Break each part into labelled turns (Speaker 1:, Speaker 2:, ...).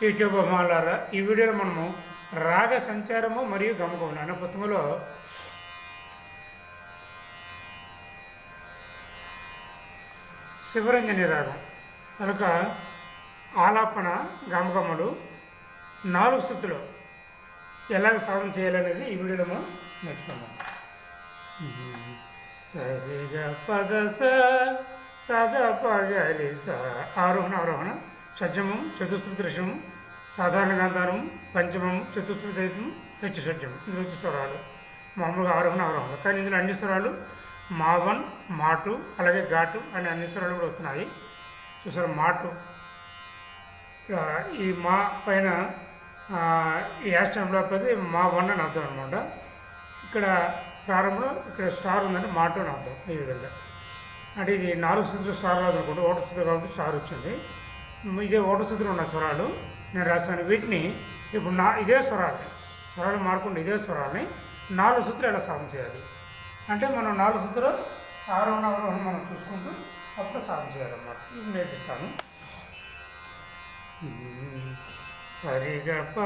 Speaker 1: YouTube అమ్మాలారా ఈ వీడియోలో మనము రాగ సంచారము మరియు గమకం అనే పుస్తకంలో శివరంజని రాగం కనుక ఆలాపన గమకములు నాలుగు స్థుతులు ఎలాగ సాధన చేయాలనేది ఈ వీడియోలో మనం నేర్చుకుందాం. సరిగా పద సద పగలి స ఆరోహణ అవరోహణ షడ్జమం చతుర్థ ఋషము సాధారణ గాంధారం పంచమం చతుశ్రుతి దైతం హెచ్చ ఇందులో వచ్చే స్వరాలు మామూలుగా ఆరోహణ అవరోహణ కానీ ఇందులో అన్ని స్వరాలు మావన్ మాటు అలాగే ఘాటు అనే అన్ని స్వరాలు కూడా వస్తున్నాయి. చూసారు మాటు. ఈ మా పైన ఆ, ఈ యాస్టంలో ప్రతి మా వన్ అని అర్థం అనమాట. ఇక్కడ ప్రారంభంలో ఇక్కడ స్టార్ ఉందంటే మాటు అని అర్థం ఈ విధంగా. అంటే ఇది నాలుగు స్థితులు స్టార్ రాదు అనుకుంటే ఓటర్ స్థితి కాబట్టి స్టార్ వచ్చింది. ఇదే ఓటర్ స్థితిలో ఉన్న స్వరాలు. నేను రాశాను. వీటిని ఇప్పుడు నా ఇదే స్వరాలు. స్వరాలు మారకుండా ఇదే స్వరాలని నాలుగు సూత్రం ఎలా సాధన చేయాలి. అంటే మనం నాలుగు సూత్రం ఆరోహణ అవరోహణ మనం చూసుకుంటూ అప్పుడు సాధన చేయాలన్నమాట. నేర్పిస్తాను. సరిగప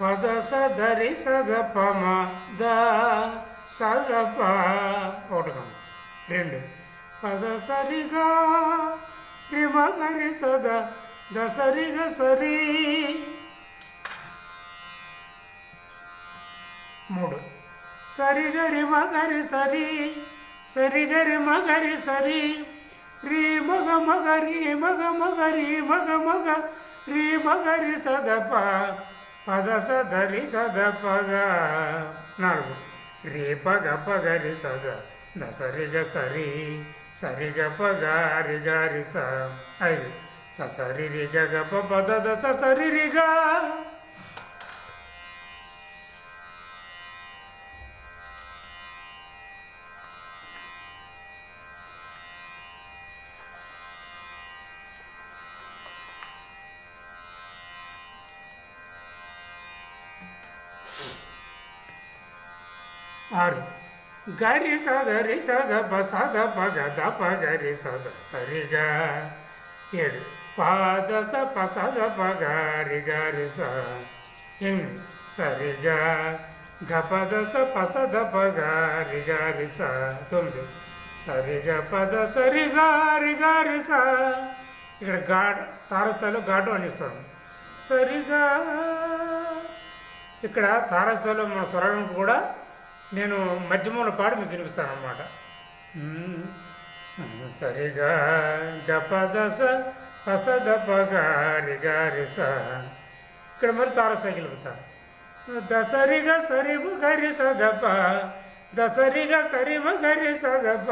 Speaker 1: పద సదరి సదప ద సదప ఒకటం రెండు. పద సరిగా రిమగరి సద ద సరిగ సరి మూడు సరిగరి మగరి సరి సరిగరి మగరి సరి రీ మగ మగ రీ మగ మగ రీ మగ మగ రీ మగరి సదప పద సదరి సదపగ నాలుగు రే పగ పగరి సద దసరిగ సరి సరిగ పగ రిగారి స ఐదు స సరి రిగ గ ప పద దస సరి రిగా ఆరు గరి సద రి సద ప సద ప గ ద ప గరి సద పాదస పసద పగారి గారిస ఇన్ సరిగా గపదస పసద పగారి ప స తొమ్మిది. సరిగా పద సరిగా రి స ఇక్కడ గాడ్ తారస్థాయిలో గాడు అని సరిగా ఇక్కడ తారస్థాయిలో మన స్వరం కూడా నేను మధ్యమంలో పాడు మీకు వినిపిస్తాను అన్నమాట సరిగా గపదస పసద పగారి గారి స. ఇక్కడ మరి తారస్థాయికి వెళ్తాను దసరిగా సరిబు గరి సదప దసరిగా సరిబు గరి సదప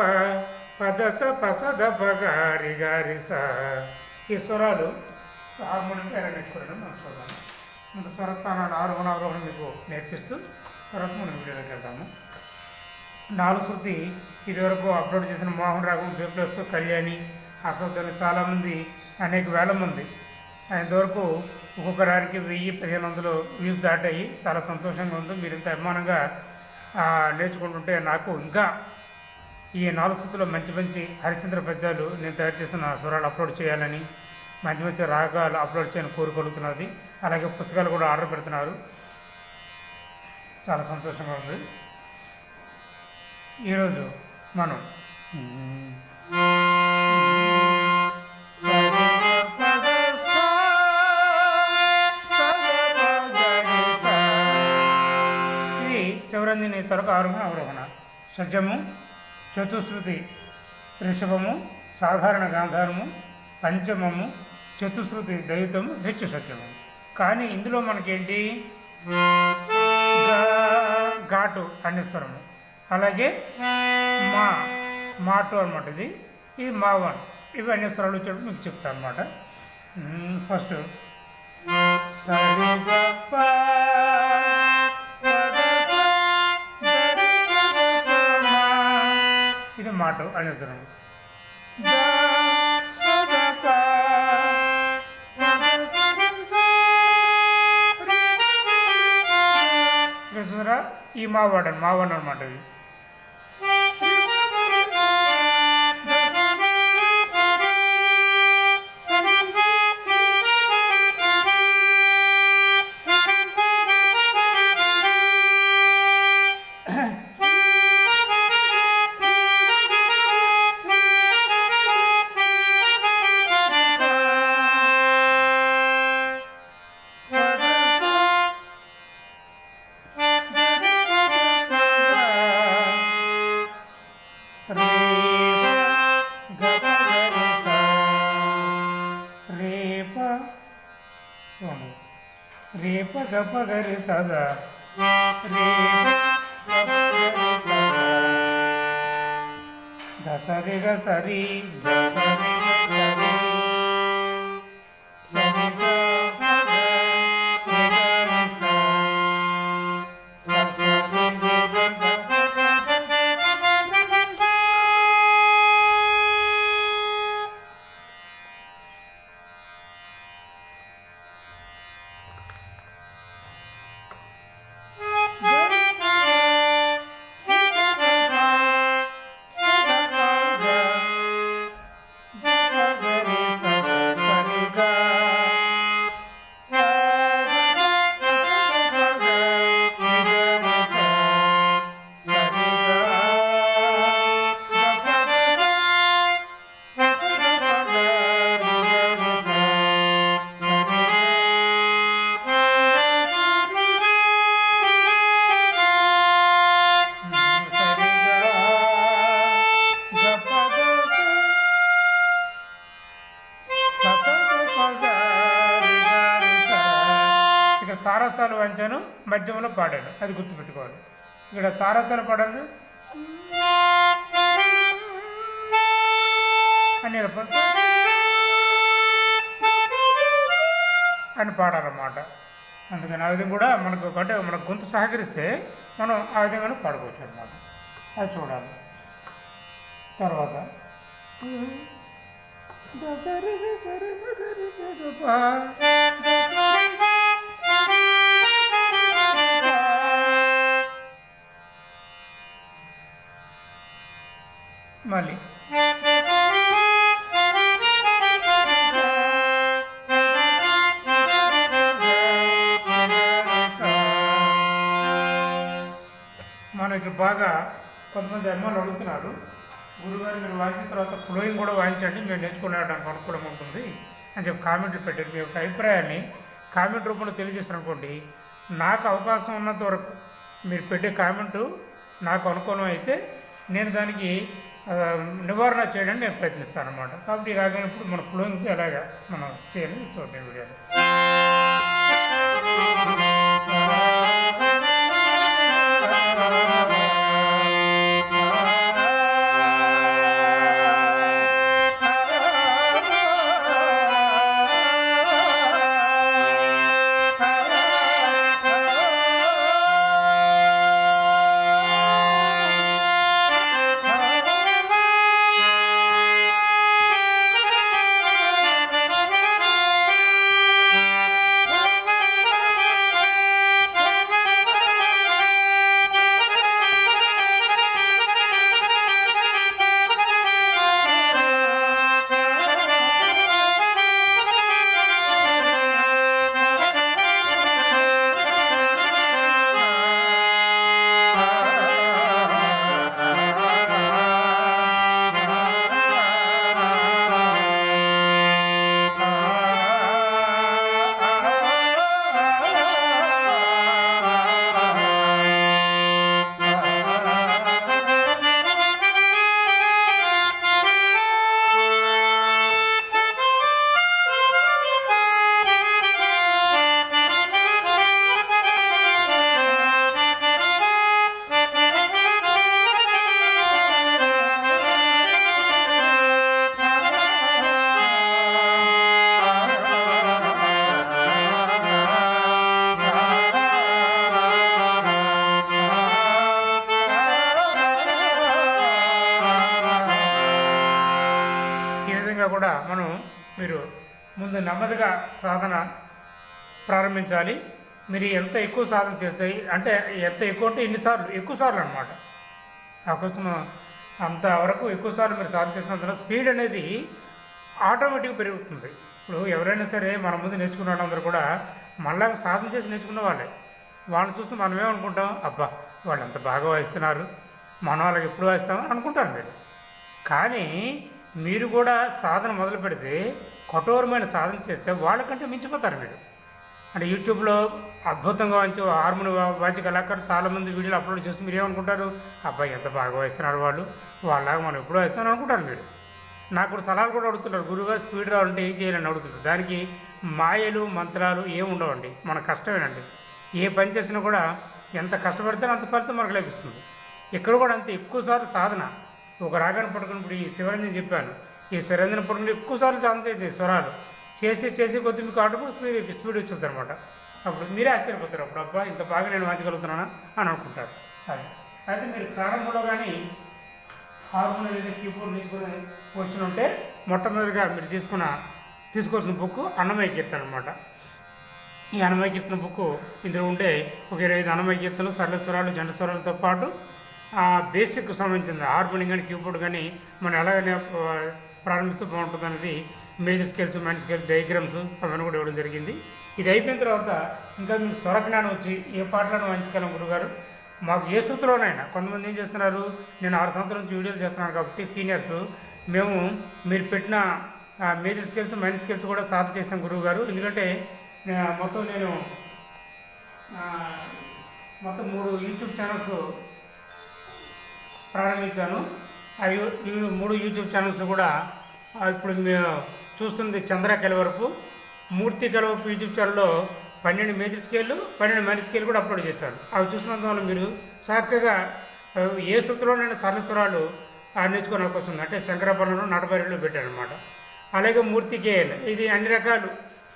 Speaker 1: పదస పసద పగారి గారి స. ఈ స్వరాలు హార్మోనియంగా ఎలా నేర్చుకోవడం మనం చూద్దాం. ముందు స్వరస్థానాలు ఆరోహణ అవరోహణ మీకు నేర్పిస్తూ తర్వాత మనం వీడియోలోకి వెళ్తాము నాలుగు శృతి ఇదివరకు అప్లోడ్ చేసిన మోహన్ రాగం బి ప్లస్ కళ్యాణి అసౌద్దని చాలామంది అనేక వేల మంది. ఇంతవరకు ఒక్కొక్క రానికి వెయ్యి పదిహేను వందలు వ్యూస్ దాటాయి. చాలా సంతోషంగా ఉంది. మీరు ఇంత అభిమానంగా నేర్చుకుంటుంటే నాకు ఇంకా ఈ నాలుగు స్థితిలో మంచి మంచి హరిశ్చంద్ర పద్యాలు నేను తయారు చేసిన స్వరాలు అప్లోడ్ చేయాలని మంచి మంచి రాగాలు అప్లోడ్ చేయని కోరుకొలుగుతున్నది అలాగే పుస్తకాలు కూడా ఆర్డర్ పెడుతున్నారు. చాలా సంతోషంగా ఉంది. ఈరోజు మనం శివరంజని తొలక ఆరోహణ అవరోహణ. షడ్జము చతుశ్రుతి రిషభము సాధారణ గాంధారము పంచమము చతుశ్రుతి దైవతము హెచ్చు సత్యము. కానీ ఇందులో మనకేంటి? ఘాటు అన్నిస్వరము అలాగే మా మాటు అనమాట ఇది. ఇది మా వన్. ఇవి అన్ని స్వరాలు వచ్చేటప్పుడు మీకు చెప్తాను అనమాట ఫస్ట్. సరి మాటు అనే స్వరం ద స ద ప ప ద స ద ప రి రి రి రి. ఇక్కడ చూసారా? ఈ మావాడు మావాడు అనమాట ఇది. పగరి సదా. రే సరి. తారస్థాలు వంచాను వాయించాను మధ్యమంలో పాడాను. అది గుర్తుపెట్టుకోవాలి. ఇక్కడ తారస్థానం పాడాను. అని అని పాడాలన్నమాట. అందుకని ఆ విధంగా కూడా మనకు అంటే మన గొంతు సహకరిస్తే మనం ఆ విధంగానే పాడుకోవచ్చు అనమాట అది చూడాలి. తర్వాత దసరి మళ్ళీ. మనకి బాగా కొంతమంది అమ్మాయిలు అడుగుతున్నారు. గురుగారు మీరు వాయించిన తర్వాత ఫ్లోయింగ్ కూడా వాయించండి మేము నేర్చుకునేడానికి అనుకూలంగా ఉంటుంది అని చెప్పి కామెంట్లు పెట్టారు. మీ యొక్క అభిప్రాయాన్ని కామెంట్ రూపంలో తెలియజేస్తారు అనుకోండి నాకు అవకాశం ఉన్నంత వరకు మీరు పెట్టే కామెంటు నాకు అనుకూలం అయితే నేను దానికి నివారణ చేయడానికి నేను ప్రయత్నిస్తాను అనమాట కాబట్టి ఇలాగే ఇప్పుడు మన ఫ్లోయింగ్కి ఎలాగా మనం చేయాలి చూద్దాం వీడియోలో. మనం మీరు ముందు నెమ్మదిగా సాధన ప్రారంభించాలి. మీరు ఎంత ఎక్కువ సాధన చేస్తే అంటే ఎంత ఎక్కువ అంటే ఎన్నిసార్లు ఎక్కువ సార్లు అనమాట అవకాశం అంత వరకు ఎక్కువ సార్లు మీరు సాధన చేసినందున స్పీడ్ అనేది ఆటోమేటిక్గా పెరుగుతుంది. ఇప్పుడు ఎవరైనా సరే మన ముందు నేర్చుకున్న వాళ్ళందరూ కూడా మళ్ళా సాధన చేసి నేర్చుకున్న వాళ్ళే. వాళ్ళని చూసి మనమేమనుకుంటాం అబ్బా వాళ్ళు ఎంత బాగా వాయిస్తున్నారు. మన వాళ్ళకి ఎప్పుడు వాయిస్తామని అనుకుంటారు మీరు. కానీ మీరు కూడా సాధన మొదలు పెడితే కఠోరమైన సాధన చేస్తే వాళ్ళకంటే మించిపోతారు మీరు. అంటే యూట్యూబ్లో అద్భుతంగా వచ్చి హార్మోని వాద్య కళాకారులు చాలామంది వీడియోలు అప్లోడ్ చేసి మీరు ఏమనుకుంటారు? అబ్బాయి ఎంత బాగా వాయిస్తున్నారు వాళ్ళు. వాళ్ళలాగా మనం ఎప్పుడు వేస్తాను అనుకుంటారు మీరు. నాకు కూడా సలహాలు కూడా అడుగుతున్నారు. గురువుగా స్పీడ్ రావాలంటే ఏం చేయాలని అడుగుతుంటారు దానికి మాయలు మంత్రాలు ఏం ఉండవండి. మన కష్టమేనండి. ఏ పని చేసినా కూడా ఎంత కష్టపడితే అంత ఫలితం మనకు లభిస్తుంది. ఇక్కడ కూడా అంత. ఎక్కువసార్లు సాధన. ఒక రాగాన్ని పట్టుకున్నప్పుడు ఈ శివరంజన్ చెప్పాను. ఈ శివరంజన్ పట్టుకుని ఎక్కువసార్లు ఛాన్స్ చేయండి స్వరాలు. చేసి చేసి కొద్ది మీకు ఆటోమేటిక్ స్పీడ్ స్పీడ్ వచ్చేస్తుంది అనమాట అప్పుడు మీరే ఆశ్చర్యపోతారు. అప్పుడు అబ్బా ఇంత బాగా నేను వాంచగలుగుతున్నానా అని అనుకుంటారు. అది. అయితే మీరు ప్రారంభంలో కానీ హార్మోన్ లేదా కీబోర్డ్ నేర్చుకుని వచ్చిన ఉంటే మొట్టమొదటిగా మీరు తీసుకున్న తీసుకోవాల్సిన బుక్ అన్నమయ్య కీర్తన అనమాట ఈ అన్నమయ్య కీర్తన బుక్ ఇందులో ఉంటే ఒక ఇరవై ఐదు అన్నమయ్య కీర్తనలు సరళ స్వరాలు జంట స్వరాలతో పాటు ఆ బేసిక్ సంబంధించింది. హార్మోనియం కానీ కీబోర్డ్ కానీ మనం ఎలాగనే ప్రారంభిస్తూ బాగుంటుంది అనేది major scales minor scales diagrams అవన్నీ కూడా ఇవ్వడం జరిగింది. ఇది అయిపోయిన తర్వాత ఇంకా మీకు స్వరజ్ఞానం వచ్చి ఏ పాటలను వంచగలం గురుగారు? మాకు ఏ స్థితిలోనైనా కొంతమంది ఏం చేస్తున్నారు నేను ఆరు సంవత్సరాల నుంచి వీడియోలు చేస్తున్నాను కాబట్టి సీనియర్స్ మేము మీరు పెట్టిన మేజర్ స్కిల్స్ మైనర్ స్కిల్స్ కూడా సాధన చేసాం గురువు గారు ఎందుకంటే మొత్తం నేను మొత్తం మూడు యూట్యూబ్ ఛానల్స్ ప్రారంభించాను. ఆ యూ మూడు యూట్యూబ్ ఛానల్స్ కూడా ఇప్పుడు మేము చూస్తుంది చంద్ర కలవరపు మూర్తి కలవరపు యూట్యూబ్ ఛానల్లో పన్నెండు మేజర్ స్కేళ్ళు పన్నెండు మైనర్ స్కేల్ కూడా అప్లోడ్ చేశాను అవి చూసినందువల్ల మీరు చక్కగా ఏ స్థుతిలోనైనా సరస్వరాలు నేర్చుకునే అవకాశం ఉంది. అంటే శంకరాభరణంలో నడబరిలో పెట్టాను అనమాట అలాగే మూర్తి కేఎల్ ఇది అన్ని రకాలు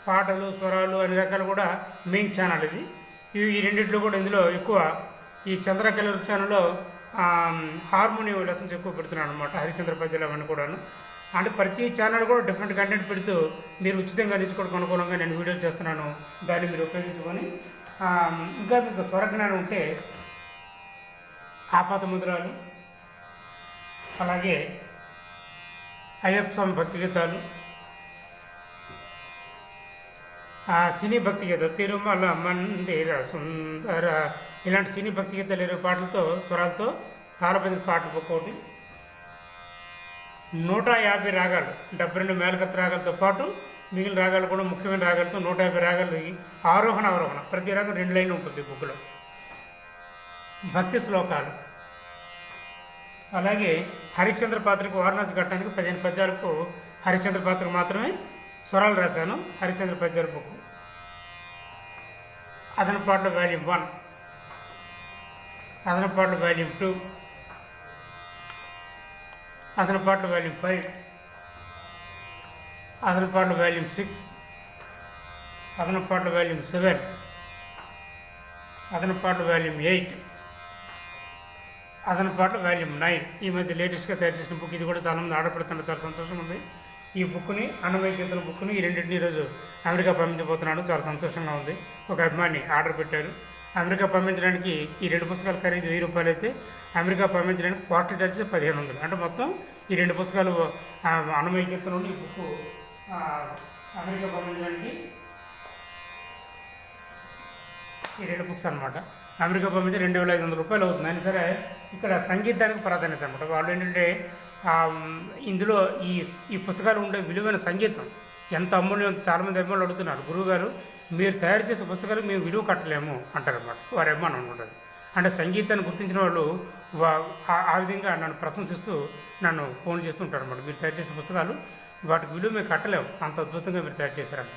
Speaker 1: పాటలు స్వరాలు అన్ని రకాలు కూడా మెయిన్ ఛానల్ ఇది. ఇవి ఈ రెండింటిలో కూడా ఇందులో ఎక్కువ ఈ చంద్రకళ ఛానల్లో హార్మోనియం లెసన్స్ ఎక్కువ పెడుతున్నాను అనమాట హరిచంద్ర పద్యాలు అవన్నీ కూడాను. అంటే ప్రతి ఛానల్ కూడా డిఫరెంట్ కంటెంట్ పెడుతూ మీరు ఉచితంగా నేర్చుకోవడానికి అనుకూలంగా నేను వీడియోలు చేస్తున్నాను దాన్ని మీరు ఉపయోగించుకొని. ఇంకా మీకు స్వరజ్ఞానం ఉంటే ఆపాత ముద్రాలు అలాగే అయ్యప్ప స్వామి భక్తి గీతాలు సినీ భక్తి గీత తిరుమల మందిర సుందర. ఇలాంటి సినీ భక్తి గీతాలు ఇరవై పాటలతో స్వరాలతో తాళపది పాటలు ఒక్కొక్కటి. నూట యాభై రాగాలు డెబ్బై రెండు మేలకత్త రాగాలతో పాటు మిగిలిన రాగాలు కూడా ముఖ్యమైన రాగాలతో నూట యాభై రాగాలు ఆరోహణ అవరోహణ. ప్రతి రాగం రెండు లైన్ ఉంటుంది బుక్లో భక్తి శ్లోకాలు. అలాగే హరిశ్చంద్ర పాత్రకు వారణాసి ఘట్టానికి పదిహేను పద్యాలకు హరిశ్చంద్ర పాత్రకు మాత్రమే స్వరాలు రాశాను హరిశ్చంద్ర ప్రజర్ బుక్. అదన పాటల వాల్యూమ్ వన్. అదన పాటల వాల్యూమ్ టూ. అదన పాటల వాల్యూమ్ ఫైవ్. అదన పాటల వాల్యూమ్ సిక్స్. అదన పాటల వాల్యూమ్ సెవెన్. అదన పాటల వాల్యూమ్ ఎయిట్. అదన పాటల వాల్యూమ్ నైన్. ఈ మధ్య లేటెస్ట్గా తయారు చేసిన బుక్ ఇది కూడా చాలా మంది ఆర్డర్ పెడుతున్నారు చాలా సంతోషం ఉంది. ఈ బుక్ని అన్నమయ్య కీర్తన బుక్ని ఈ రెండింటిని ఈరోజు అమెరికా పంపించబోతున్నాడు. చాలా సంతోషంగా ఉంది. ఒక అభిమాని ఆర్డర్ పెట్టారు. అమెరికా పంపించడానికి ఈ రెండు పుస్తకాలు ఖరీదు వెయ్యి రూపాయలు అయితే అమెరికా పంపించడానికి పోస్టల్ ఛార్జెస్ పదిహేను వందలు. అంటే మొత్తం ఈ రెండు పుస్తకాలు అన్నమయ్య కీర్తన నుండి ఈ బుక్ అమెరికా పంపించడానికి ఈ రెండు బుక్స్ అనమాట అమెరికా పంపించి రెండు వేల ఐదు వందల రూపాయలు అవుతుంది. అయినా సరే ఇక్కడ సంగీతానికి ప్రాధాన్యత అనమాట వాళ్ళు ఏంటంటే ఇందులో ఈ ఈ పుస్తకాలు ఉండే విలువైన సంగీతం. ఎంత అమూల్యం చాలామంది అభిమానులు అడుగుతున్నారు గురువుగారు మీరు తయారు చేసే పుస్తకాలు మేము విలువ కట్టలేము అంటారన్నమాట వారి అభిమానం ఉంటుంది. అంటే సంగీతాన్ని గుర్తించిన వాళ్ళు వా- ఆ- ఆ విధంగా నన్ను ప్రశంసిస్తూ నన్ను ఫోన్ చేస్తూ ఉంటారు అనమాట మీరు తయారు చేసే పుస్తకాలు వాటికి విలువ మేము కట్టలేము అంత అద్భుతంగా మీరు తయారు చేశారంట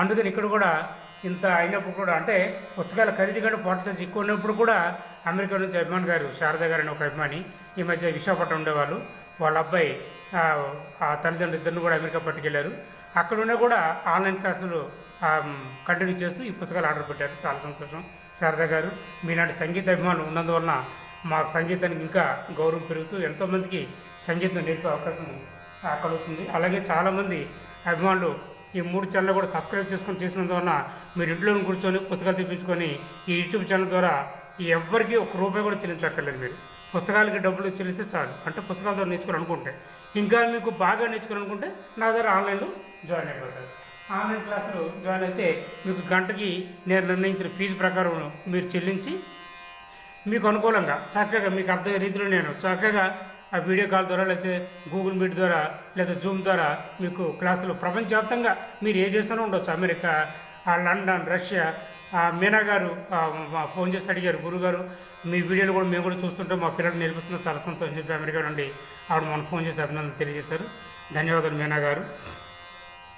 Speaker 1: అందుకని ఇక్కడ కూడా ఇంత అయినప్పుడు కూడా అంటే పుస్తకాల ఖరీదు కంటే పోటలు ఎక్కువ ఉన్నప్పుడు కూడా అమెరికా నుంచి అభిమాన్ గారు శారద గారు అని ఒక అభిమాని ఈ మధ్య విశాఖపట్నం ఉండేవాళ్ళు. వాళ్ళ అబ్బాయి ఆ, తల్లిదండ్రులు ఇద్దరిని కూడా అమెరికా పట్టుకెళ్ళారు అక్కడ ఉన్న కూడా ఆన్లైన్ క్లాసులు కంటిన్యూ చేస్తూ ఈ పుస్తకాలు ఆర్డర్ పెట్టారు. చాలా సంతోషం. శారదా గారు మీలాంటి సంగీత అభిమానులు ఉన్నందువలన మాకు సంగీతానికి ఇంకా గౌరవం పెరుగుతూ ఎంతోమందికి సంగీతం నేర్పే అవకాశం కలుగుతుంది. అలాగే చాలామంది అభిమానులు ఈ మూడు ఛానల్ కూడా సబ్స్క్రైబ్ చేసుకొని చేసినందువలన మీరు ఇంట్లో కూర్చొని పుస్తకాలు తెప్పించుకొని ఈ యూట్యూబ్ ఛానల్ ద్వారా ఎవరికి ఒక రూపాయి కూడా చెల్లించక్కర్లేదు మీరు. పుస్తకాలకి డబ్బులు చెల్లిస్తే చాలు. అంటే పుస్తకాల ద్వారా నేర్చుకోవాలి అనుకుంటే ఇంకా మీకు బాగా నేర్చుకోవాలనుకుంటే నా దగ్గర ఆన్లైన్లో జాయిన్ అయిపోతారు. ఆన్లైన్ క్లాసులు జాయిన్ అయితే మీకు గంటకి నేను నిర్ణయించిన ఫీజు ప్రకారం మీరు చెల్లించి మీకు అనుకూలంగా చక్కగా మీకు అర్థమయ్యే రీతిలో నేను చక్కగా ఆ వీడియో కాల్ ద్వారా లేకపోతే గూగుల్ మీట్ ద్వారా లేదా జూమ్ ద్వారా మీకు క్లాసులు ప్రపంచవ్యాప్తంగా మీరు ఏ దేశంలో ఉండొచ్చు? అమెరికా ఆ లండన్ రష్యా మీనా గారు మా- ఫోన్ చేసి అడిగారు గురుగారు మీ వీడియోలు కూడా మేము కూడా చూస్తుంటే మా పిల్లలు నేర్పిస్తున్న చాలా సంతోషం చెప్పి అమెరికా నుండి ఆవిడ మనం ఫోన్ చేసి అభినందనలు తెలియజేశారు. ధన్యవాదాలు మీనా గారు.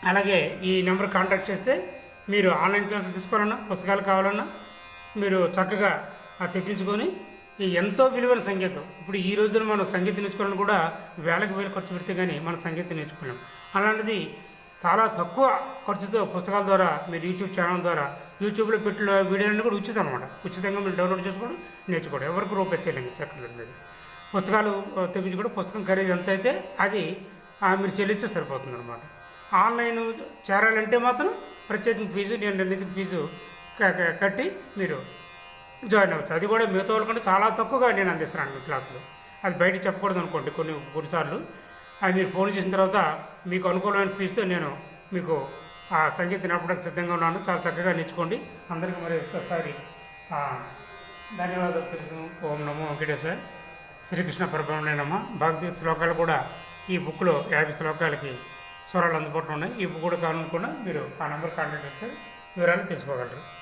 Speaker 1: అలాగే ఈ నెంబర్ కాంటాక్ట్ చేస్తే మీరు ఆన్లైన్ క్లాసులు తీసుకోవాలన్నా పుస్తకాలు కావాలన్నా మీరు చక్కగా తెప్పించుకొని ఈ ఎంతో విలువైన సంగీతం ఇప్పుడు ఈ రోజున మనం సంగీతం నేర్చుకోవాలని కూడా వేలకు వేలు ఖర్చు పెడితే కానీ మనం సంగీతం నేర్చుకోలేం. అలాంటిది చాలా తక్కువ ఖర్చుతో పుస్తకాల ద్వారా మీరు యూట్యూబ్ ఛానల్ ద్వారా యూట్యూబ్లో పెట్టిన వీడియోలన్నీ కూడా ఉచితం అనమాట ఉచితంగా మీరు డౌన్లోడ్ చేసుకోవడం నేర్చుకోవడం. ఎవరికి రూపాయి చేయలేదు చక్కలేదు పుస్తకాలు ఆ, తెప్పించుకోవడం పుస్తకం ఖరీదు ఎంత అయితే అది మీరు చెల్లిస్తే సరిపోతుంది అనమాట ఆన్లైన్ చేరాలంటే మాత్రం ప్రత్యేక ఫీజు నేను నిర్ణయించిన ఫీజు కట్టి మీరు జాయిన్ అవుతుంది అది కూడా మిగతా వాళ్ళకంటే చాలా తక్కువగా నేను అందిస్తున్నాను మీ క్లాసులు. అది బయట చెప్పకూడదు అనుకోండి కొన్ని కొన్నిసార్లు. అది మీరు ఫోన్ చేసిన తర్వాత మీకు అనుకూలమైన ఫీజుతో నేను మీకు ఆ సంగీతం నేర్పడానికి సిద్ధంగా ఉన్నాను. చాలా చక్కగా నేర్చుకోండి. అందరికీ మరి ఒక్కసారి ధన్యవాదాలు తెలుసు. ఓం నమో వెంకటేశ్వర. శ్రీకృష్ణ పరబ్రహ్మణ్యనమ్మ భక్తి శ్లోకాలు కూడా ఈ బుక్లో యాభై శ్లోకాలకి స్వరాలు అందుబాటులో ఉన్నాయి. ఈ బుక్ కూడా కావాలనుకున్నా మీరు ఆ నెంబర్ కాంటాక్ట్ చేస్తే వివరాలు తీసుకోగలరు